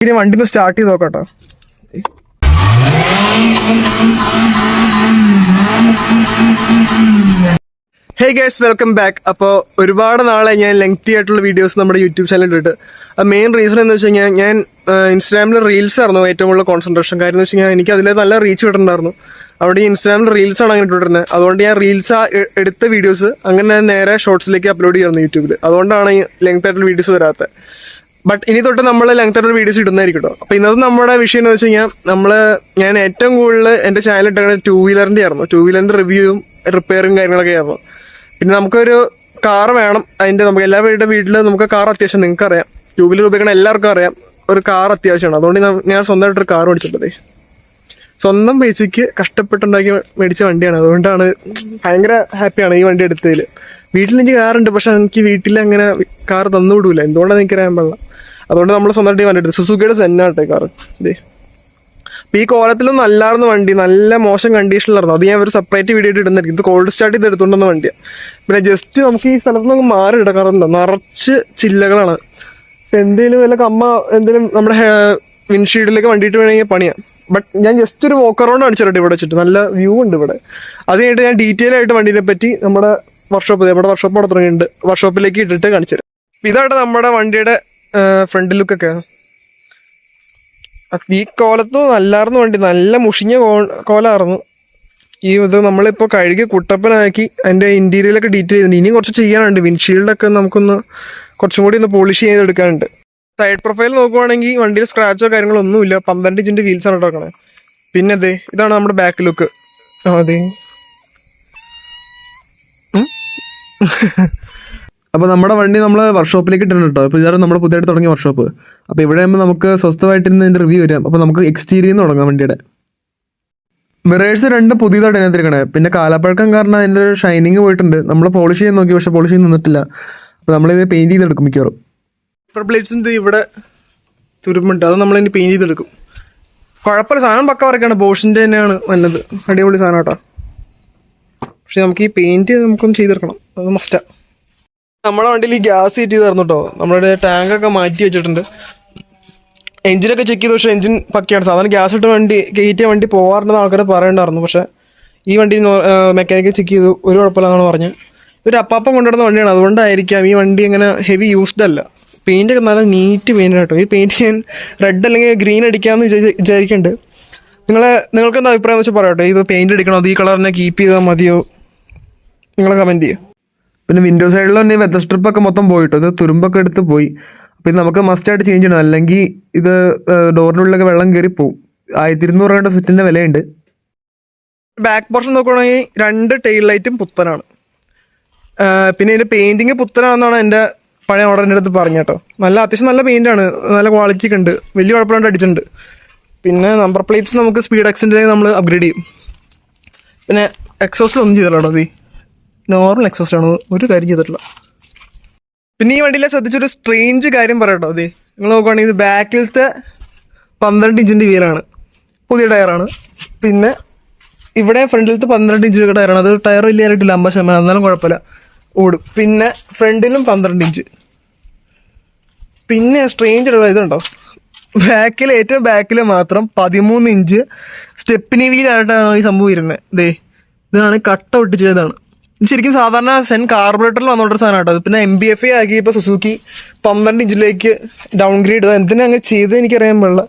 ഇനി വണ്ടി ഒന്ന് സ്റ്റാർട്ട് ചെയ്ത് നോക്കട്ടോ. ഹേ ഗൈസ് വെൽക്കം ബാക്ക് അപ്പോൾ ഒരുപാട് നാളെ ഞാൻ ലെങ്തി ആയിട്ടുള്ള വീഡിയോസ് നമ്മുടെ യൂട്യൂബ് ചാനലിൽ ഇട്ട് മെയിൻ റീസൺ എന്ന് വെച്ച് കഴിഞ്ഞാൽ ഞാൻ ഇൻസ്റ്റാഗ്രാമിൽ റീൽസ് ആയിരുന്നു ഏറ്റവും കൂടുതൽ കോൺസെൻട്രേഷൻ കാര്യം എന്ന് വെച്ച് കഴിഞ്ഞാൽ എനിക്ക് അതിൽ നല്ല റീച്ച് കിട്ടുന്നുണ്ടായിരുന്നു. അവിടെ ഇൻസ്റ്റാഗ്രാമിൽ റീൽസ് ആണ് അങ്ങനെ ഇട്ടിരുന്നത് അതുകൊണ്ട് ഞാൻ റീൽസ് എടുത്ത വീഡിയോസ് അങ്ങനെ നേരെ ഷോർട്സിലേക്ക് അപ്ലോഡ് ചെയ്യുന്നു യൂട്യൂബിൽ അതുകൊണ്ടാണ് ലെങ്ത് ആയിട്ടുള്ള വീഡിയോസ് വരാത്തത് ബട്ട് ഇനി തൊട്ട് നമ്മൾ ലെങ്ത് ആയിട്ടുള്ള വീഡിയോസ് ഇടുന്നതായിരിക്കും കേട്ടോ അപ്പോൾ ഇന്നത്തെ നമ്മുടെ വിഷയം എന്ന് വെച്ച് കഴിഞ്ഞാൽ നമ്മൾ ഞാൻ ഏറ്റവും കൂടുതൽ എന്റെ ചാനൽ ഇട്ടേക്കുന്നത് ടൂ വീലറിന്റെ ആയിരുന്നു ടൂ വീലറിന്റെ റിവ്യൂവും റിപ്പയറും കാര്യങ്ങളൊക്കെ ആയിരുന്നു. പിന്നെ നമുക്കൊരു കാർ വേണം. അതിന്റെ നമുക്ക് എല്ലാ വീടുടെ വീട്ടിൽ നമുക്ക് കാർ അത്യാവശ്യം നിങ്ങൾക്ക് അറിയാം ടൂ വീലർ ഉപയോഗിക്കണം എല്ലാവർക്കും അറിയാം. ഒരു കാർ അത്യാവശ്യമാണ്. അതുകൊണ്ട് ഞാൻ- സ്വന്തമായിട്ടൊരു കാർ മേടിച്ചിട്ടുള്ളത് സ്വന്തം പൈസയ്ക്ക് കഷ്ടപ്പെട്ടുണ്ടാക്കി മേടിച്ച വണ്ടിയാണ്. അതുകൊണ്ടാണ് ഭയങ്കര ഹാപ്പിയാണ് ഈ വണ്ടി എടുത്തതിൽ വീട്ടിൽ എനിക്ക് കാറുണ്ട് പക്ഷെ എനിക്ക് വീട്ടിൽ അങ്ങനെ കാർ തന്നുവിടൂല എന്തുകൊണ്ടാണ് എനിക്ക് അറിയാൻ പാടില്ല. അതുകൊണ്ട് നമ്മൾ സ്വന്തമായിട്ട് വണ്ടി എടുത്തു സുസുക്കിയുടെ സെന്നാട്ടെ കാർ ഇതേ ഈ കോലത്തിലും നല്ലായിരുന്നു വണ്ടി നല്ല മോശം കണ്ടീഷനിലായിരുന്നു അത് ഞാൻ ഒരു സെപ്പറേറ്റ് വീഡിയോ ആയിട്ട് ഇടുന്നിരിക്കും ഇത് കോൾഡ് സ്റ്റാർട്ട് ചെയ്ത് എടുത്തുകൊണ്ടുവന്ന വണ്ടിയാണ് പിന്നെ ജസ്റ്റ് നമുക്ക് ഈ സ്ഥലത്ത് നമുക്ക് മാറി ഇടക്കാറുണ്ട് നിറച്ച് ചില്ലകളാണ്. എന്തെങ്കിലും വല്ല കമ്മ എന്തെങ്കിലും നമ്മുടെ വിൻഷീൽഡിലേക്ക് വണ്ടിയിട്ട് വേണമെങ്കിൽ പണിയാം. ബട്ട് ഞാൻ ജസ്റ്റ് ഒരു വോക്ക് അറൗണ്ട് കാണിച്ചിട്ട് ഇവിടെ വെച്ചിട്ട്. നല്ല വ്യൂ ഉണ്ട് ഇവിടെ. അത് കഴിഞ്ഞിട്ട് ഞാൻ ഡീറ്റെയിൽ ആയിട്ട് വണ്ടീനെ പറ്റി നമ്മുടെ വർക്ക്ഷോപ്പ് നമ്മുടെ വർക്ക്ഷോപ്പ് അവിടെ തുടങ്ങിയിട്ടുണ്ട്. വർക്ക്ഷോപ്പിലേക്ക് ഇട്ടിട്ട് കാണിച്ചു ഇതായിട്ട് നമ്മുടെ വണ്ടിയുടെ ഫ്രണ്ട് ലുക്കൊക്കെ ഈ കോലത്ത് നല്ലായിരുന്നു വണ്ടി. നല്ല മുഷിഞ്ഞ കോലായിരുന്നു ഈ ഇത് നമ്മളിപ്പോൾ കഴുകി കുട്ടപ്പനാക്കി അതിന്റെ ഇന്റീരിയലൊക്കെ ഡീറ്റെയിൽ ചെയ്തിട്ടുണ്ട്. ഇനിയും കുറച്ച് ചെയ്യാനുണ്ട്. വിൻഷീൽഡൊക്കെ നമുക്കൊന്ന് കുറച്ചും കൂടി ഒന്ന് പോളിഷ് ചെയ്തെടുക്കാനുണ്ട്. സൈഡ് പ്രൊഫൈൽ നോക്കുവാണെങ്കിൽ വണ്ടിയിൽ സ്ക്രാച്ചോ കാര്യങ്ങളോ ഒന്നുമില്ല. പന്ത്രണ്ട് ഇഞ്ചിന്റെ വീൽസ് ആണ് ഇട്ടേക്കണേ. പിന്നെ അതെ ഇതാണ് നമ്മുടെ ബാക്ക് ലുക്ക് അതെ അപ്പോൾ നമ്മുടെ വണ്ടി നമ്മൾ വർക്ക്ഷോപ്പിലേക്ക് ഇട്ടിട്ടുണ്ട് കേട്ടോ അപ്പോൾ ഇതാണ് നമ്മൾ പുതിയതായിട്ട് തുടങ്ങിയ വർക്ക്ഷോപ്പ് അപ്പോൾ ഇവിടെ ആകുമ്പോൾ നമുക്ക് സ്വസ്ഥമായിട്ടിരുന്ന് ഇതിന്റെ റിവ്യൂ വരാം. അപ്പോൾ നമുക്ക് എക്സ്റ്റീരിയർ നിന്ന് തുടങ്ങാം വണ്ടിയുടെ. മിറേഴ്സ് രണ്ട് പുതിയതായിട്ട് അതിനകത്തിരിക്കണേ. പിന്നെ കാലപ്പഴക്കം കാരണം അതിന്റെ ഷൈനിങ് പോയിട്ടുണ്ട്. നമ്മൾ പോളിഷ് ചെയ്യാൻ നോക്കി പക്ഷേ പോളിഷ് നിന്നിട്ടില്ല. അപ്പോൾ നമ്മളിത് പെയിന്റ് ചെയ്തെടുക്കും മിക്കവാറും. പേപ്പർ പ്ലേറ്റ്സിന്റെ ഇവിടെ തുരുമ്പുണ്ട്. അത് നമ്മൾ നമ്മളിനി പെയിന്റ് ചെയ്തെടുക്കും. കുഴപ്പമില്ല. സാധനം പക്ക വരക്കാണ് ബോഷിന്റെ തന്നെയാണ് നല്ലത്. അടിപൊളി സാധനം കേട്ടോ പക്ഷെ നമുക്ക് ഈ പെയിന്റ് നമുക്കൊന്ന് ചെയ്തെടുക്കണം. അത് മസ്റ്റാ നമ്മുടെ വണ്ടിയിൽ ഗ്യാസ് ഹീറ്റ് ചെയ്ത് തരണം കേട്ടോ നമ്മുടെ ടാങ്കൊക്കെ മാറ്റി വെച്ചിട്ടുണ്ട്. എഞ്ചിനൊക്കെ ചെക്ക് ചെയ്തു. പക്ഷേ എഞ്ചിൻ പക്കിയാണ്. സാധാരണ ഗ്യാസ് ഇട്ട് വണ്ടി കയറ്റിയ വണ്ടി പോകാറുണ്ടെന്ന് ആൾക്കാർ പറയണ്ടായിരുന്നു. പക്ഷേ ഈ വണ്ടി മെക്കാനിക്കൽ ചെക്ക് ചെയ്തു. ഒരു കുഴപ്പമില്ലെന്നാണ് പറഞ്ഞത് ഇതൊരു അപ്പാപ്പം കൊണ്ടുവരുന്ന വണ്ടിയാണ്. അതുകൊണ്ടായിരിക്കാം ഈ വണ്ടി ഇങ്ങനെ ഹെവി യൂസ്ഡ് അല്ല. പെയിന്റ് ഒക്കെ നല്ല നീറ്റ് പെയിന്റ് കേട്ടോ ഈ പെയിന്റ് ഞാൻ റെഡ് അല്ലെങ്കിൽ ഗ്രീൻ അടിക്കാമെന്ന് വിചാരി വിചാരിക്കുന്നുണ്ട് നിങ്ങളെ നിങ്ങൾക്ക് എന്താ അഭിപ്രായം എന്ന് വെച്ചാൽ പറയാം കേട്ടോ ഇത് പെയിന്റ് അടിക്കണോ? അത് ഈ കളറിനെ കീപ്പ് ചെയ്താൽ മതിയോ? നിങ്ങൾ കമന്റ് ചെയ്യുക പിന്നെ വിൻഡോ സൈഡിൽ തന്നെ സ്ട്രിപ്പ് സ്ട്രിപ്പൊക്കെ മൊത്തം പോയിട്ടോ? ഇത് തുരുമ്പൊക്കെ എടുത്ത് പോയി. അപ്പോൾ നമുക്ക് മസ്റ്റ് ആയിട്ട് ചേഞ്ച് ചെയ്യണം. അല്ലെങ്കിൽ ഇത് ഡോറിനുള്ളിലൊക്കെ വെള്ളം കയറി പോകും ആയിരത്തി ഇരുന്നൂറ് രൂപയുടെ സെറ്റിന്റെ വിലയുണ്ട്. ബാക്ക് പോർഷൻ നോക്കുകയാണെങ്കിൽ രണ്ട് ടെയിൽ ലൈറ്റും പുത്തനാണ്. പിന്നെ ഇതിന്റെ പെയിന്റിങ് പുത്തനാണെന്നാണ് എന്റെ പഴയ ഓർഡറിന്റെ അടുത്ത് പറഞ്ഞ കേട്ടോ. നല്ല അത്യാവശ്യം നല്ല പെയിന്റാണ് നല്ല ക്വാളിറ്റി ഒക്കെ ഉണ്ട്. വലിയ കുഴപ്പമില്ലാണ്ട് അടിച്ചിട്ടുണ്ട്. പിന്നെ നമ്പർ പ്ലേറ്റ്സ് നമുക്ക് സ്പീഡ് എക്സിന്റെ നമ്മൾ അപ്ഗ്രേഡ് ചെയ്യും. പിന്നെ എക്സോസ്റ്റിൽ ഒന്നും ചെയ്തില്ല കേട്ടോ നോർമൽ എക്സോസ്റ്റ് ആണ്. ഒരു കാര്യം ചെയ്തിട്ടില്ല. പിന്നെ ഈ വണ്ടിയിലെ ശ്രദ്ധിച്ചൊരു സ്ട്രേഞ്ച് കാര്യം പറയട്ടോ അതെ നിങ്ങൾ നോക്കുകയാണെങ്കിൽ ഇത് ബാക്കിലത്തെ പന്ത്രണ്ട് ഇഞ്ചിന്റെ വീലാണ് പുതിയ ടയറാണ് പിന്നെ ഇവിടെ ഫ്രണ്ടിലത്തെ പന്ത്രണ്ട് ഇഞ്ച് ടയറാണ് അത് ടയർ വലിയ ആയിട്ടില്ല അമ്പത് ശതമാനം. എന്നാലും കുഴപ്പമില്ല. ഓടും. പിന്നെ ഫ്രണ്ടിലും പന്ത്രണ്ട് ഇഞ്ച്. പിന്നെ സ്ട്രേഞ്ച് ഇതുണ്ടോ ബാക്കിൽ ഏറ്റവും ബാക്കിൽ മാത്രം പതിമൂന്ന് ഇഞ്ച് സ്റ്റെപ്പിനി വീലായിട്ടാണ് ഈ സംഭവം ഇരുന്നത് ദേ ഇതാണ് കട്ട ഒട്ടിച്ചതാണ് ശരിക്കും സാധാരണ സെൻ കാർബറേറ്ററിൽ വന്നോണ്ടൊരു സാധനം കേട്ടോ പിന്നെ എം ബി എഫ് എ ആക്കി ഇപ്പോൾ സുസുക്കി പന്ത്രണ്ട് ഇഞ്ചിലേക്ക് ഡൗൺഗ്രേഡ് എന്തിനാ അങ്ങനെ ചെയ്തത് എനിക്കറിയാൻ പാടില്ല.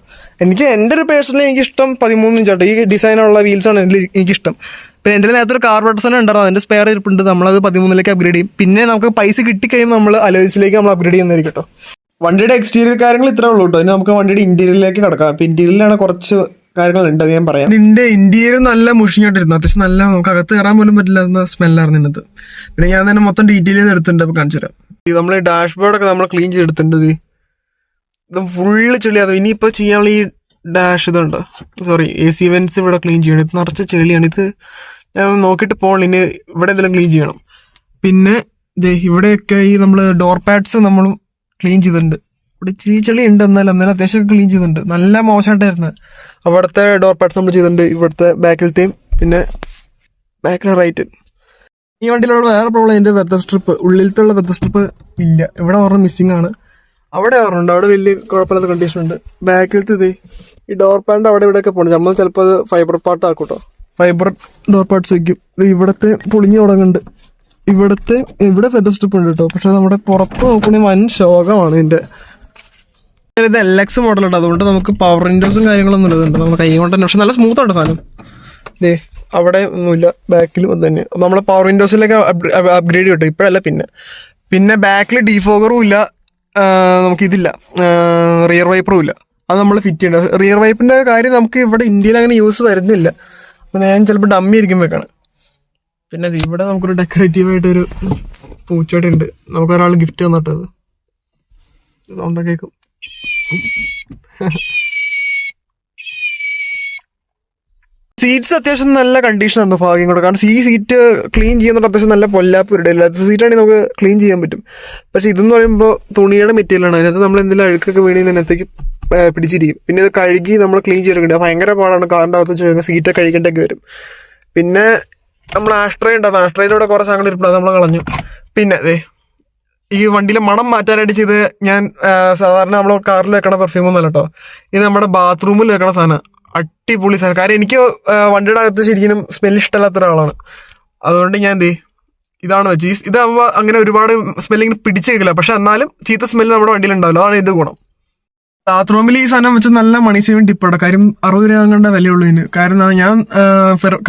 എനിക്ക് എന്റെ ഒരു പേഴ്സണലി എനിക്ക് ഇഷ്ടം പതിമൂന്ന് ഇഞ്ച് കേട്ടോ ഈ ഡിസൈനുള്ള വീൽസാണ് എനിക്ക് എനിക്കിഷ്ടം. പിന്നെ എന്റെ നേരത്തെ ഒരു കാർബറേറ്റർ തന്നെ ഉണ്ടായിരുന്നു. അതിന്റെ സ്പെയർ ഇരിപ്പുണ്ട്. നമ്മൾ നമ്മളത് പതിമൂന്നിലേക്ക് അപ്ഗ്രേഡ് ചെയ്യും. പിന്നെ നമുക്ക് പൈസ കിട്ടിക്കഴിയുമ്പോൾ നമ്മൾ അലോയ്സിലേക്ക് നമ്മൾ അപ്ഗ്രേഡ് ചെയ്യുന്നതായിരിക്കും കേട്ടോ വണ്ടിയുടെ എക്സ്റ്റീരിയർ കാര്യങ്ങൾ ഇത്രേ ഉള്ളൂ കേട്ടോ ഇനി നമുക്ക് വണ്ടിയുടെ ഇന്റീരിയറിലേക്ക് കിടക്കാം. അപ്പൊ ഇന്റീരിയറിലാണ് കുറച്ച് കാര്യങ്ങളുണ്ട് ഞാൻ പറയാം. നിന്റെ ഇന്റീരിയർ നല്ല മുഷിഞ്ഞോണ്ടിരുന്നു. അത്യാവശ്യം നല്ല നമുക്ക് അകത്ത് കയറാൻ പോലും പറ്റില്ല എന്ന സ്മെല്ലായിരുന്നു ഇന്നത് പിന്നെ ഞാൻ തന്നെ മൊത്തം ഡീറ്റെയിൽ ചെയ്ത് എടുത്തിട്ടുണ്ട് അപ്പൊ കാണിച്ചു തരാം. നമ്മൾ ഡാഷ്ബോർഡ് ഒക്കെ നമ്മൾ ക്ലീൻ ചെയ്തെടുത്തിട്ടുണ്ട് ഇത്. ഫുള്ള് ചെളിയാണ്. ഇനിയിപ്പോ ചെയ്യാനുള്ള ഈ ഡാഷ് ഇതുണ്ട്? സോറി എ സി വെൻസ് ഇവിടെ ക്ലീൻ ചെയ്യണം. ഇത് നിറച്ച് ചെളിയാണ്. ഇത് ഞാൻ നോക്കിയിട്ട് പോകണം. ഇനി ഇവിടെ എന്തെങ്കിലും ക്ലീൻ ചെയ്യണം. പിന്നെ ഇവിടെയൊക്കെ ഈ നമ്മൾ ഡോർ പാഡ്സ് നമ്മളും ക്ലീൻ ചെയ്തിട്ടുണ്ട്. ഇവിടെ ഇച്ചിരി ചെളി ഉണ്ട് എന്നാലും എന്നാലും അത്യാവശ്യം ക്ലീൻ ചെയ്തിട്ടുണ്ട്. നല്ല മോശമായിട്ടായിരുന്നു അവിടുത്തെ ഡോർ പാഡ്സ് നമ്മൾ ചെയ്തിട്ടുണ്ട്. ഇവിടുത്തെ ബാക്കിലത്തെയും പിന്നെ ബാക്കിലെ റൈറ്റ് ഈ വണ്ടിയിലുള്ള വേറെ പ്രോബ്ലം എന്റെ വെത്ത സ്ട്രിപ്പ് ഉള്ളിലത്തുള്ള വെത്ത സ്ട്രിപ്പ് ഇല്ല. ഇവിടെ ഓർമ്മ മിസ്സിംഗ് ആണ്. അവിടെ ഓർമ്മയുണ്ട് അവിടെ വലിയ കുഴപ്പമില്ലാത്ത കണ്ടീഷൻ ഉണ്ട്. ബാക്കിലത്തെ ഇത് ഈ ഡോർ പാൻഡ് അവിടെ ഇവിടെയൊക്കെ പോകണം നമ്മൾ ചിലപ്പോൾ അത് ഫൈബർ പാർട്ട് ആക്കൂട്ടോ ഫൈബർ ഡോർ പാർട്സ് വയ്ക്കും ഇത് ഇവിടുത്തെ പൊളിഞ്ഞു തുടങ്ങുന്നുണ്ട്. ഇവിടുത്തെ ഇവിടെ ഫെദർ സ്ട്രിപ്പ് ഉണ്ട് കേട്ടോ പക്ഷെ നമ്മുടെ പുറത്ത് നോക്കണേ വൻ ശോകമാണ് ഇതിന്റെ. ഇത് എൽ എക്സ് മോഡലുണ്ട് അതുകൊണ്ട് നമുക്ക് പവർ വിൻഡോസും കാര്യങ്ങളൊന്നും ഇല്ലതുണ്ട് നമ്മൾ കൈ കൊണ്ട് തന്നെ പക്ഷെ നല്ല സ്മൂത്ത് ആണ് സാധനം. ദേ അവിടെ ഒന്നുമില്ല. ബാക്കിലും തന്നെ. നമ്മൾ പവർ വിൻഡോസിലേക്ക് അപ്ഗ്രേഡ് കിട്ടും ഇപ്പോഴല്ല പിന്നെ. പിന്നെ ബാക്കിൽ ഡീഫോഗറും ഇല്ല. നമുക്കിതില്ല റിയർ വൈപ്പറും ഇല്ല. അത് നമ്മൾ ഫിറ്റ് ചെയ്യേണ്ട. റിയർ വൈപ്പിന്റെ കാര്യം നമുക്ക് ഇവിടെ ഇന്ത്യയിൽ അങ്ങനെ യൂസ് വരുന്നില്ല. അപ്പോൾ ഞാൻ ചിലപ്പോൾ ഡമ്മി ആയിരിക്കും വെക്കണം. പിന്നെ ഇവിടെ നമുക്കൊരു ഡെക്കറേറ്റീവ് ആയിട്ടൊരു നമുക്കൊരാൾ ഗിഫ്റ്റ് തന്നിട്ടത്. സൗണ്ട് കേൾക്കും സീറ്റ്സ് അത്യാവശ്യം നല്ല കണ്ടീഷൻ ആണ് ഭാഗ്യം കൂടെ. കാരണം ഈ സീറ്റ് ക്ലീൻ ചെയ്യുന്നത് അത്യാവശ്യം നല്ല പൊല്ലാപ്പ് ഇടയില്ല അത് സീറ്റാണെങ്കിൽ നമുക്ക് ക്ലീൻ ചെയ്യാൻ പറ്റും. പക്ഷെ ഇതെന്ന് പറയുമ്പോൾ തുണിയുടെ മെറ്റീരിയലാണ് അതിനകത്ത് നമ്മൾ എന്തെങ്കിലും അഴുക്കൊക്കെ വീണി അതിനകത്തേക്ക് പിടിച്ചിരിക്കും. പിന്നെ ഇത് കഴുകി നമ്മൾ ക്ലീൻ ചെയ്തെടുക്കേണ്ടത് ഭയങ്കര പാടാണ്. കാറിന്റെ അകത്ത് ചെയ്യുക സീറ്റൊക്കെ കഴിക്കേണ്ടൊക്കെ വരും. പിന്നെ നമ്മൾ ആഷ്ട്രേ ഉണ്ടായിരുന്നു ആഷ്ട്രയിലൂടെ കുറേ സാധനങ്ങൾ ഇരിപ്പുണ്ട്. അത് നമ്മൾ കളഞ്ഞു. പിന്നെ അതെ ഈ വണ്ടിയിലെ മണം മാറ്റാനായിട്ട് ചെയ്ത് ഞാൻ സാധാരണ നമ്മൾ കാറിൽ വെക്കണ പെർഫ്യൂം ഒന്നല്ല കേട്ടോ ഇത് നമ്മുടെ ബാത്റൂമിൽ വെക്കണ സാധനം. അടിപൊളി സാധനം. കാര്യം എനിക്ക് വണ്ടിയുടെ അകത്ത് ശരിക്കും സ്മെൽ ഇഷ്ടമല്ലാത്ത ഒരാളാണ്. അതുകൊണ്ട് ഞാൻ എന്ത്? ഇതാണ് വെച്ച്. ഈ ഇതാകുമ്പോൾ അങ്ങനെ ഒരുപാട് സ്മെല്ലിങ്ങനെ പിടിച്ച് കേൾക്കില്ല. പക്ഷെ എന്നാലും ചീത്ത സ്മെല്ല് നമ്മുടെ വണ്ടിയിൽ ഉണ്ടാവില്ല. അതാണ് ഇത് ഗുണം. ബാത്റൂമിൽ ഈ സാധനം വെച്ച് നല്ല മണി സേവിങ് ടിപ്പാണ് കാര്യം അറുപത് രൂപ കണ്ട വിലയുള്ളൂ ഇതിന്. കാരണം ഞാൻ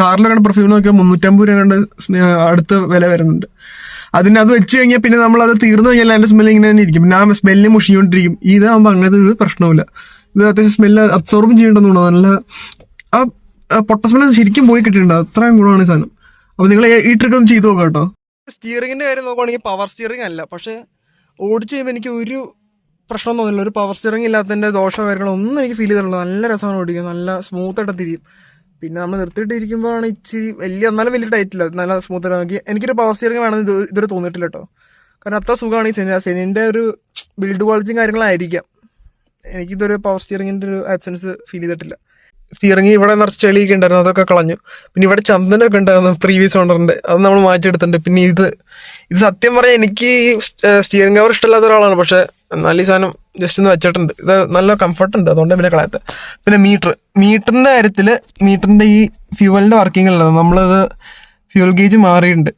കാറിൽ കണ്ട പെർഫ്യൂം നോക്കിയാൽ മുന്നൂറ്റമ്പത് രൂപ കണ്ട് അടുത്ത് വില വരുന്നുണ്ട്. അതിന് അത് വെച്ച് കഴിഞ്ഞാൽ പിന്നെ നമ്മൾ അത് തീർന്നു കഴിഞ്ഞാൽ അതിന്റെ സ്മെല്ല് ഇങ്ങനെ തന്നെ ഇരിക്കും. പിന്നെ ആ സ്മെല്ല് മുഷിഞ്ഞുകൊണ്ടിരിക്കും. ഇതാകുമ്പോൾ അങ്ങനത്തെ ഒരു പ്രശ്നമില്ല ഇത് അത്യാവശ്യം സ്മെല്ല് അബ്സോർബ് ചെയ്യേണ്ടതുകൊണ്ട് നല്ല ആ പൊട്ട സ്മെല്ല് ശരിക്കും പോയി കിട്ടിയിട്ടുണ്ട്. അത്രയും ഗുണമാണ് ഈ സാധനം. അപ്പോൾ നിങ്ങൾ ഈ ട്രിക്ക് ഒന്ന് ചെയ്തു നോക്കാം കേട്ടോ. സ്റ്റിയറിംഗിന്റെ കാര്യം നോക്കുവാണെങ്കിൽ പവർ സ്റ്റിയറിംഗ് അല്ല. പക്ഷേ ഓടിച്ചു കഴിയുമ്പോൾ എനിക്ക് ഒരു പ്രശ്നം തോന്നില്ല. ഒരു പവർ സ്റ്റിയറിംഗ് ഇല്ലാത്തതിന്റെ ദോഷ കാര്യങ്ങളൊന്നും എനിക്ക് ഫീൽ ചെയ്തിട്ടുള്ളൂ നല്ല രസമാണ് ഓടിക്കുക നല്ല സ്മൂത്ത് ആയിട്ട് തിരിയും. പിന്നെ നമ്മൾ നിർത്തിയിട്ട് ഇരിക്കുമ്പോഴാണ് ഇച്ചിരി വലിയ എന്നാലും വലിയ ടൈറ്റ് ഇല്ല നല്ല സ്മൂത്ത് ആക്കി എനിക്കൊരു പവർ സ്റ്റിയറിംഗ് വേണമെന്ന് ഇത് ഇതുവരെ തോന്നിയിട്ടില്ല കേട്ടോ കാരണം അത്ര സുഖമാണ് ഈ സെനി സെനിന്റെ ഒരു ബിൽഡ് ക്വാളിറ്റിയും കാര്യങ്ങളായിരിക്കാം. എനിക്കിതൊരു പവർ സ്റ്റിയറിങ്ങിന്റെ ഒരു ആബ്സെൻസ് ഫീൽ ചെയ്തിട്ടില്ല. സ്റ്റിയറിംഗ് ഇവിടെ നിറച്ച് ചെളിയൊക്കെ ഉണ്ടായിരുന്നു. അതൊക്കെ കളഞ്ഞു. പിന്നെ ഇവിടെ ചന്ദനമൊക്കെ ഉണ്ടായിരുന്നു പ്രീവിയസ് ഓണറിന്റെ അത് നമ്മൾ മാറ്റിയെടുത്തിട്ടുണ്ട്. പിന്നെ ഇത് ഇത് സത്യം പറഞ്ഞാൽ എനിക്ക് സ്റ്റിയറിംഗ് കവർ ഇഷ്ടമില്ലാത്ത ഒരാളാണ്. പക്ഷെ എന്നാൽ ഈ സാധനം ജസ്റ്റ് ഒന്ന് വെച്ചിട്ടുണ്ട്. ഇത് നല്ല കംഫർട്ട് ഉണ്ട് അതുകൊണ്ട് പിന്നെ കളയാത്ത. പിന്നെ മീറ്റർ മീറ്ററിന്റെ കാര്യത്തിൽ മീറ്ററിന്റെ ഈ ഫ്യൂവലിന്റെ വർക്കിംഗ് ഉള്ളത് നമ്മളത് ഫ്യൂൽ ഗേജ് മാറിയിട്ടുണ്ട്.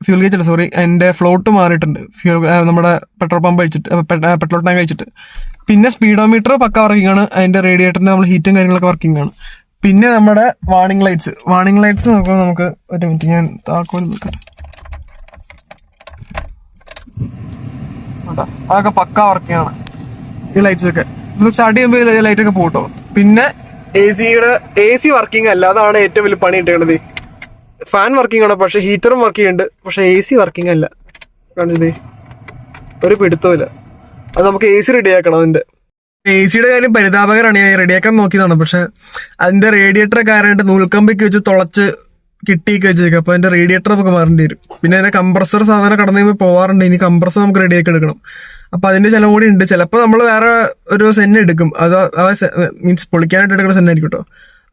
ഫ്യൂൽ ഗേജ് അല്ല സോറി അതിന്റെ ഫ്ലോട്ട് മാറിയിട്ടുണ്ട്. ഫ്യൂൽ നമ്മുടെ പെട്രോൾ പമ്പ് കഴിച്ചിട്ട് പെട്രോൾ ടാങ്ക് കഴിച്ചിട്ട്. പിന്നെ സ്പീഡോമീറ്റർ പക്ക വർക്കിംഗ് ആണ്. അതിന്റെ റേഡിയേറ്ററിന്റെ നമ്മൾ ഹീറ്റും കാര്യങ്ങളൊക്കെ വർക്കിംഗ് ആണ്. പിന്നെ നമ്മുടെ വാണിംഗ് ലൈറ്റ്സ് വാണിംഗ് ലൈറ്റ്സ് നോക്കുമ്പോൾ നമുക്ക് ഒരു മിനിറ്റ് ഞാൻ താക്കോൽ നോക്കട്ടെ അതൊക്കെ പക്ക വർക്കിംഗ് ആണ് ഈ ലൈറ്റ്സ് ഒക്കെ. ഇത് സ്റ്റാർട്ട് ചെയ്യുമ്പോൾ ഈ ലൈറ്റ് ഒക്കെ പോട്ടോ. പിന്നെ എ സിയുടെ എ സി വർക്കിംഗ് അല്ല. അതാണ് ഏറ്റവും വലിയ പണി കിട്ടുന്നത് ഫാൻ വർക്കിംഗ് ആണ്. പക്ഷെ ഹീറ്ററും വർക്ക് ചെയ്യുന്നുണ്ട്. പക്ഷെ എ സി വർക്കിംഗ് അല്ല. കാണിച്ചത് ഒരു പിടുത്തമില്ല അത് നമുക്ക് എ സി റെഡിയാക്കണം അതിന്റെ. എ സിയുടെ കാര്യം പരിതാപകരാണ് ഞാൻ റെഡിയാക്കാൻ നോക്കിയതാണ്. പക്ഷെ അതിന്റെ റേഡിയേറ്റർ കാരണമായിട്ട് നൂൽക്കമ്പിക്ക് വെച്ച് തുളച്ച് കിട്ടിയൊക്കെ വെച്ചേക്കും അപ്പൊ അതിന്റെ റേഡിയേറ്റർ നമുക്ക് മാറേണ്ടി വരും. പിന്നെ അതിന്റെ കംപ്രസർ സാധാരണ കടന്നു കഴിയുമ്പോൾ പോവാറുണ്ട്. ഇനി കംപ്രസർ നമുക്ക് റെഡിയാക്കി എടുക്കണം. അപ്പൊ അതിന്റെ ചിലവ് കൂടി ഉണ്ട്. ചിലപ്പോൾ നമ്മൾ വേറെ ഒരു സെൻ എടുക്കും. അത് ആ മീൻസ് പൊളിക്കാനായിട്ട് എടുക്കുന്ന സെൻ ആയിരിക്കും കേട്ടോ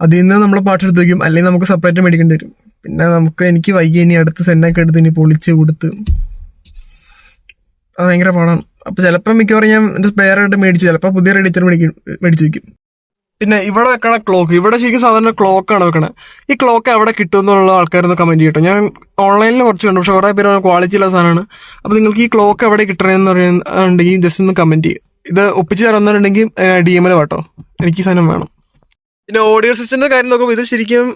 അതിൽ നിന്ന് നമ്മൾ പാട്ട് എടുത്ത് വയ്ക്കും അല്ലെങ്കിൽ നമുക്ക് സെപ്പറേറ്റ് മേടിക്കേണ്ടി വരും. പിന്നെ നമുക്ക് എനിക്ക് വൈകി ഇനി അടുത്ത് സെന്നൊക്കെ എടുത്ത് ഇനി പൊളിച്ച് കൊടുത്ത്. അത് ഭയങ്കര പാടാണ്. അപ്പൊ ചിലപ്പോൾ മിക്കവാറും ഞാൻ സ്പെയർ ആയിട്ട് മേടിച്ചു ചിലപ്പോൾ പുതിയ റെഡിച്ചർ മേടിക്കും മേടിച്ചു വെക്കും. പിന്നെ ഇവിടെ വെക്കണ ക്ലോക്ക് ഇവിടെ ശരിക്കും സാധാരണ ക്ലോക്കാണ് വെക്കണത് ഈ ക്ലോക്ക് എവിടെ കിട്ടും എന്നുള്ള ആൾക്കാരൊന്ന് കമന്റ് ചെയ്യട്ടോ ഞാൻ ഓൺലൈനിൽ കുറച്ച് കണ്ടു പക്ഷെ കുറേ പേര് ക്വാളിറ്റി ഉള്ള സാധനമാണ്. അപ്പോൾ നിങ്ങൾക്ക് ഈ ക്ലോക്ക് എവിടെ കിട്ടണമെന്ന് പറയുന്നുണ്ടെങ്കിൽ ജസ്റ്റ് ഒന്ന് കമന്റ് ചെയ്യും. ഇത് ഒപ്പിച്ച് തരുന്നുണ്ടെങ്കിൽ ഡി എം എൽ കേട്ടോ എനിക്ക് ഈ സാധനം വേണം. പിന്നെ ഓഡിയോ സിസ്റ്റിന്റെ കാര്യം നോക്കുമ്പോൾ ഇത് ശരിക്കും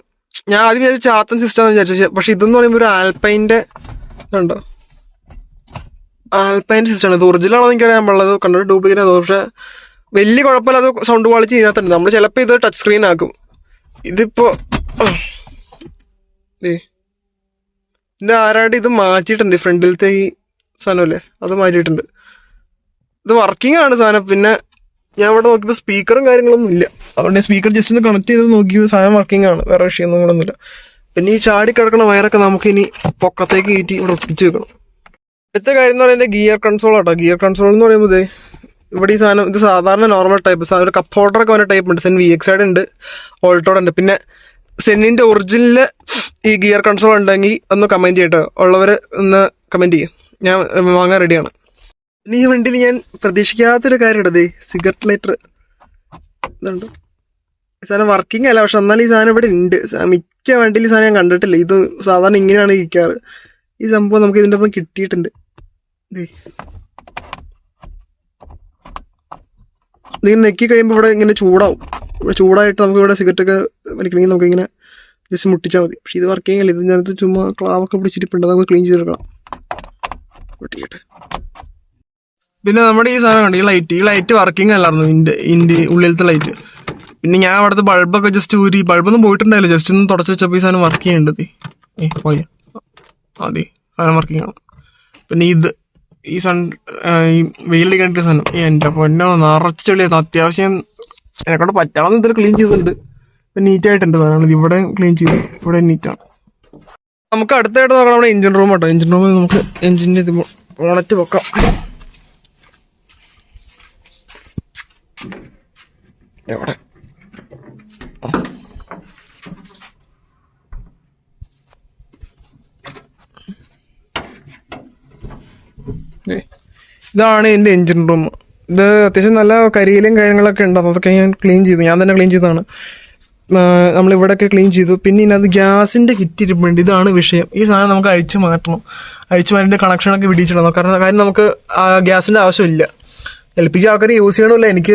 ഞാൻ ആദ്യം ഞാൻ ചാത്തൻ സിസ്റ്റം വിചാരിച്ചു. പക്ഷെ ഇതെന്ന് പറയുമ്പോൾ ഒരു ആൽപ്പൈന്റെ ഇതുണ്ടോ? ആൽപ്പൈന്റെ സിസ്റ്റമാണ് ഇത് ഒറിജിനൽ ആണോ എനിക്കറിയാൻ പാടുള്ളത് കണ്ടൊരു ഡ്യൂപ്ലിക്കേറ്റ് പക്ഷെ വലിയ കുഴപ്പമില്ലാതെ സൗണ്ട് ക്വാളിറ്റി ഇതിനകത്തുണ്ട്. നമ്മൾ ചിലപ്പോൾ ഇത് ടച്ച് സ്ക്രീൻ ആക്കും. ഇതിപ്പോ ദേ. ഇതിന്റെ ആരാണ്ട് ഇത് മാറ്റിയിട്ടുണ്ട് ഫ്രണ്ടിലത്തെ ഈ സാധനമല്ലേ? അത് മാറ്റിയിട്ടുണ്ട്. ഇത് വർക്കിംഗ് ആണ് സാധനം. പിന്നെ ഞാൻ ഇവിടെ നോക്കിയപ്പോൾ സ്പീക്കറും കാര്യങ്ങളൊന്നും ഇല്ല. അതുകൊണ്ട് സ്പീക്കർ ജസ്റ്റ് ഒന്ന് കണക്ട് ചെയ്ത് നോക്കിയപ്പോൾ സാധനം വർക്കിംഗ് ആണ്. വേറെ വിഷയമൊന്നും കൂടെ പിന്നെ ഈ ചാടി കിടക്കുന്ന വയറൊക്കെ നമുക്ക് ഇനി പൊക്കത്തേക്ക് കയറ്റി ഇവിടെ ഒട്ടിച്ച് വെക്കണം. അടുത്ത കാര്യം എന്ന് പറയുന്നത് ഗിയർ കൺസോൾ ആട്ടോ. ഗിയർ കൺസോൾ എന്ന് പറയുമ്പോൾ ഇവിടെ ഈ സാധനം ഇത് സാധാരണ നോർമൽ ടൈപ്പ് ഒരു കപ്പ് ഹോൾഡർ ഒക്കെ വന്ന ടൈപ്പ് ഉണ്ട്. സെൻ വി എക്സ് ഉണ്ട്. ഓൾട്ടോഡ് ഉണ്ട്. പിന്നെ സെന്നിന്റെ ഒറിജിനൽ ഈ ഗിയർ കൺസോൾ ഉണ്ടെങ്കിൽ ഒന്ന് കമന്റ് ചെയ്യട്ടോ ഉള്ളവർ ഒന്ന് കമന്റ് ചെയ്യും. ഞാൻ വാങ്ങാൻ റെഡിയാണ് ഇനി ഈ വണ്ടിയിൽ ഞാൻ പ്രതീക്ഷിക്കാത്തൊരു കാര്യം ഇടതേ സിഗരറ്റ് ലൈറ്റർ ഇതുണ്ട്. സാധനം വർക്കിംഗ് അല്ല. പക്ഷെ എന്നാലും ഈ സാധനം ഇവിടെ ഉണ്ട്. മിക്ക വണ്ടിയിൽ സാധനം ഞാൻ കണ്ടിട്ടില്ല. ഇത് സാധാരണ ഇങ്ങനെയാണ് ഇരിക്കാറ്. ഈ സംഭവം നമുക്ക് ഇതിന്റെ ഒപ്പം കിട്ടിയിട്ടുണ്ട്. ദേ. ഇത് നെക്കി കഴിയുമ്പോൾ ഇവിടെ ഇങ്ങനെ ചൂടാവും. ഇവിടെ ചൂടായിട്ട് നമുക്ക് ഇവിടെ സിഗരറ്റൊക്കെ വലിക്കണമെങ്കിൽ നമുക്ക് ഇങ്ങനെ ജസ്റ്റ് മുട്ടിച്ചാൽ മതി. പക്ഷേ ഇത് വർക്ക് അല്ല ഇത് ഞാനത് ചുമ്മാ ക്ലാവൊക്കെ പിടിച്ചിരിപ്പുണ്ട് നമുക്ക് ക്ലീൻ ചെയ്തെടുക്കണം പൊട്ടിക്കട്ടെ. പിന്നെ നമ്മുടെ ഈ സാധനം കണ്ടു ഈ ലൈറ്റ് ഈ ലൈറ്റ് വർക്കിംഗ് അല്ലായിരുന്നു. ഇന്റെ ഇന്റെ ഉള്ളിലത്തെ ലൈറ്റ് പിന്നെ ഞാൻ അവിടുത്തെ ബൾബൊക്കെ ജസ്റ്റ് ഊരി ബൾബൊന്നും പോയിട്ടുണ്ടായില്ല. ജസ്റ്റ് ഒന്ന് തുടച്ച് വെച്ചപ്പോൾ ഈ സാധനം വർക്ക് ചെയ്യേണ്ടത്. ഏ പോയ. അതെ സാധനം വർക്കിംഗ് ആണ്. പിന്നെ ഇത് ഈ സൺ ഈ വെയിലിൽ കണ്ടിട്ട് സാധനം എന്റെ പൊന്നോ നിറച്ചുള്ള അത്യാവശ്യം എന്നെക്കൊണ്ട് പറ്റാവുന്ന ഇതിൽ ക്ലീൻ ചെയ്തിട്ടുണ്ട്. ഇപ്പം നീറ്റായിട്ടുണ്ട് സാധനം ഇവിടെ ക്ലീൻ ചെയ്തു. ഇവിടെ നീറ്റാണ് നമുക്ക് അടുത്തായിട്ട് നോക്കണം. നമ്മുടെ എഞ്ചിൻ റൂം കേട്ടോ എഞ്ചിൻ റൂമിൽ നമുക്ക് എഞ്ചിന്റെ ഇത് ഓണറ്റ് വെക്കാം. എവിടെ? ഇതാണ് എന്റെ എൻജിൻ റൂം ഇത് അത്യാവശ്യം നല്ല കരിയിലും കാര്യങ്ങളൊക്കെ ഉണ്ട്. അതൊക്കെ ഞാൻ ക്ലീൻ ചെയ്തു. ഞാൻ തന്നെ ക്ലീൻ ചെയ്തതാണ്. നമ്മളിവിടെയൊക്കെ ക്ലീൻ ചെയ്തു. പിന്നെ ഇതിനകത്ത് ഗ്യാസിന്റെ കിറ്റ് ഇരിപ്പുണ്ട്. ഇതാണ് വിഷയം. ഈ സാധനം നമുക്ക് അഴിച്ചു മാറ്റണം. അഴിച്ചു മാറ്റിന്റെ കണക്ഷനൊക്കെ വിടിയിച്ചിടണം. കാരണം കാര്യം നമുക്ക് ഗ്യാസിന്റെ ആവശ്യമില്ല. എൽ പി ജി ആൾക്കാർ യൂസ് ചെയ്യണമല്ല. എനിക്ക്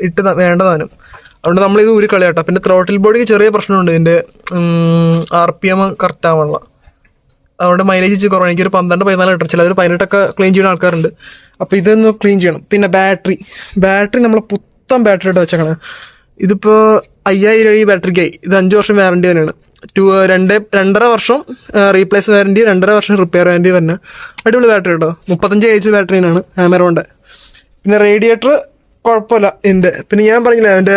ഇട്ട് വേണ്ടതാനും അതുകൊണ്ട് നമ്മളിത് ഊരി കളയാട്ടോ പിന്നെ ത്രോട്ടിൽ ബോഡിക്ക് ചെറിയ പ്രശ്നമുണ്ട്. ഇതിന്റെ ആർ പി എം കറക്റ്റ് ആവാനുള്ള. അതുകൊണ്ട് മൈലേജ് ഇച്ചിരി കുറവാണ്. എനിക്കൊരു പന്ത്രണ്ട് പതിനാല് ലിറ്റർ ചിലർ പതിനെട്ടൊക്കെ ക്ലീൻ ചെയ്യുന്ന ആൾക്കാരുണ്ട്. അപ്പോൾ ഇതൊന്ന് ക്ലീൻ ചെയ്യണം. പിന്നെ ബാറ്ററി ബാറ്ററി നമ്മൾ പുത്തൻ ബാറ്ററി ഇട്ട് വെച്ചേക്കണം. ഇതിപ്പോൾ അയ്യായിരം രൂപ ഈ ബാറ്ററിക്കായി ഇത് അഞ്ച് വർഷം വാറണ്ടി തന്നെയാണ്. ടു രണ്ട് രണ്ടര വർഷം റീപ്ലേസ് വാറണ്ടി രണ്ടര വർഷം റിപ്പയർ വാറണ്ടി തന്നെ. അടിപൊളി ബാറ്ററി കേട്ടോ മുപ്പത്തഞ്ച് എച്ച് ബാറ്ററിനാണ് ആമറോണിന്റെ പിന്നെ റേഡിയേറ്റർ കുഴപ്പമില്ല എന്റെ പിന്നെ ഞാൻ പറഞ്ഞില്ല എന്റെ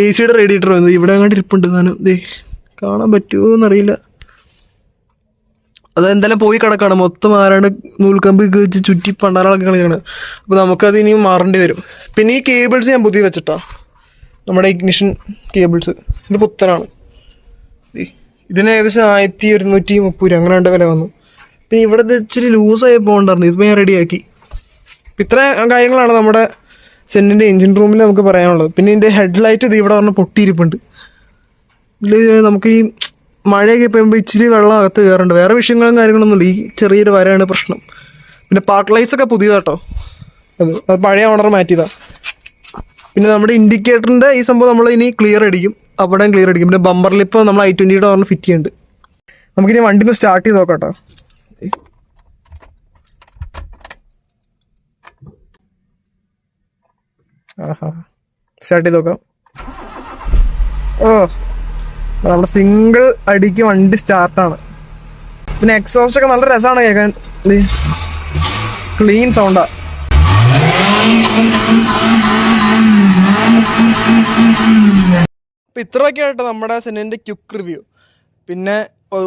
എ സിയുടെ റേഡിയേറ്റർ വന്നത് ഇവിടെ അങ്ങോട്ട് ഇരിപ്പുണ്ട്. ഞാൻ ദേ കാണാൻ പറ്റുമോ എന്നറിയില്ല. അത് എന്തായാലും പോയി കിടക്കാണ്. മൊത്തം ആരാണ് നൂൽക്കമ്പ് വെച്ച് ചുറ്റി പണ്ടാറകളൊക്കെ കളിയാണ് അപ്പോൾ നമുക്കത് ഇനിയും മാറേണ്ടി വരും. പിന്നെ ഈ കേബിൾസ് ഞാൻ പുതിയ വെച്ചിട്ടാ. നമ്മുടെ ഇഗ്നിഷൻ കേബിൾസ് ഇത് പുത്തനാണ്. ഇതിന് ഏകദേശം ആയിരത്തി ഒരുന്നൂറ്റി മുപ്പത് രൂപ. അങ്ങനെ രണ്ട് വില വന്നു. പിന്നെ ഇവിടെ ഇച്ചിരി ലൂസായി പോകണ്ടായിരുന്നു. ഇതിപ്പോൾ ഞാൻ റെഡിയാക്കി ഇത്ര കാര്യങ്ങളാണ് നമ്മുടെ സെന്റിന്റെ എഞ്ചിൻ റൂമിൽ നമുക്ക് പറയാനുള്ളത്. പിന്നെ ഇതിന്റെ ഹെഡ്ലൈറ്റ് ഇത് ഇവിടെ പറഞ്ഞ പൊട്ടിയിരിപ്പുണ്ട്. ഇതിൽ നമുക്ക് ഈ മഴയൊക്കെ പെയ്യുമ്പോൾ ഇച്ചിരി വെള്ളം അകത്ത് കയറുന്നുണ്ട് വേറെ വിഷയങ്ങളും കാര്യങ്ങളൊന്നും ഇല്ല. ഈ ചെറിയൊരു വരയാണ് പ്രശ്നം. പിന്നെ പാർക്ക് ലൈറ്റ്സ് ഒക്കെ പുതിയതാട്ടോ. അത് അത് പഴയ ഓണർ മാറ്റിയതാ. പിന്നെ നമ്മുടെ ഇൻഡിക്കേറ്ററിന്റെ ഈ സംഭവം നമ്മൾ ഇനി ക്ലിയർ അടിക്കും. അവിടെ ക്ലിയർ അടിക്കും. പിന്നെ ബമ്പറിൽ ഇപ്പോൾ നമ്മൾ ഐ ട്വന്റിയുടെ ഓർമ്മ ഫിറ്റ് ചെയ്യുന്നുണ്ട് നമുക്കിനി വണ്ടി ഒന്ന് സ്റ്റാർട്ട് ചെയ്ത് നോക്കാം കേട്ടോ ആഹാ. സ്റ്റാർട്ട് ചെയ്ത് നോക്കാം. ഓ. നമ്മുടെ സിംഗിൾ അടിക്ക് വണ്ടി സ്റ്റാർട്ടാണ്. പിന്നെ എക്സോസ്റ്റ് ഒക്കെ നല്ല രസമാണ് കേൾക്കാൻ. ക്ലീൻ സൗണ്ടാ. അപ്പൊ ഇത്രയൊക്കെ ആയിട്ട് നമ്മുടെ സെനന്റെ ക്യുക്ക് റിവ്യൂ. പിന്നെ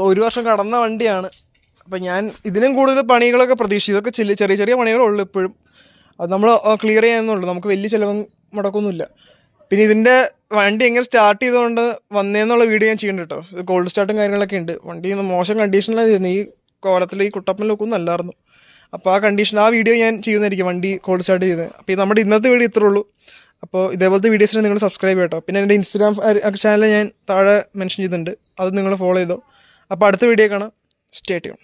ഒരു വർഷം കടന്ന വണ്ടിയാണ്. അപ്പം ഞാൻ ഇതിനും കൂടുതൽ പണികളൊക്കെ പ്രതീക്ഷിച്ചു. ഇതൊക്കെ ചെറിയ ചെറിയ പണികളുള്ളൂ ഇപ്പോഴും. അത് നമ്മൾ ക്ലിയർ ചെയ്യാന്നുള്ളൂ നമുക്ക് വലിയ ചിലവും മുടക്കൊന്നുമില്ല. പിന്നെ ഇതിന്റെ വണ്ടി എങ്ങനെ സ്റ്റാർട്ട് ചെയ്തുകൊണ്ട് വന്നേന്നുള്ള വീഡിയോ ഞാൻ ചെയ്യുന്നുണ്ട് കേട്ടോ ഇത് കോൾഡ് സ്റ്റാർട്ടും കാര്യങ്ങളൊക്കെ ഉണ്ട്. വണ്ടി ഒന്ന് മോശം കണ്ടീഷനിലാണ് ചെയ്യുന്നത് ഈ കോലത്തിൽ ഈ കുട്ടപ്പൻ ലുക്കൊന്നും അല്ലായിരുന്നു. അപ്പോൾ ആ കണ്ടീഷൻ ആ വീഡിയോ ഞാൻ ചെയ്യുന്നതായിരിക്കും വണ്ടി കോൾഡ് സ്റ്റാർട്ട് ചെയ്ത് അപ്പോൾ നമ്മുടെ ഇന്നത്തെ വീഡിയോ ഇത്രേ ഉള്ളൂ. അപ്പോൾ ഇതേപോലത്തെ വീഡിയോസിന് നിങ്ങൾ സബ്സ്ക്രൈബ് ചെയ്യട്ടോ. പിന്നെ എന്റെ ഇൻസ്റ്റാഗ്രാം ചാനൽ ഞാൻ താഴെ മെൻഷൻ ചെയ്തിട്ടുണ്ട്. അത് നിങ്ങൾ ഫോളോ ചെയ്തോ. അപ്പോൾ അടുത്ത വീഡിയോ കാണാം. സ്റ്റേ ചെയ്യണം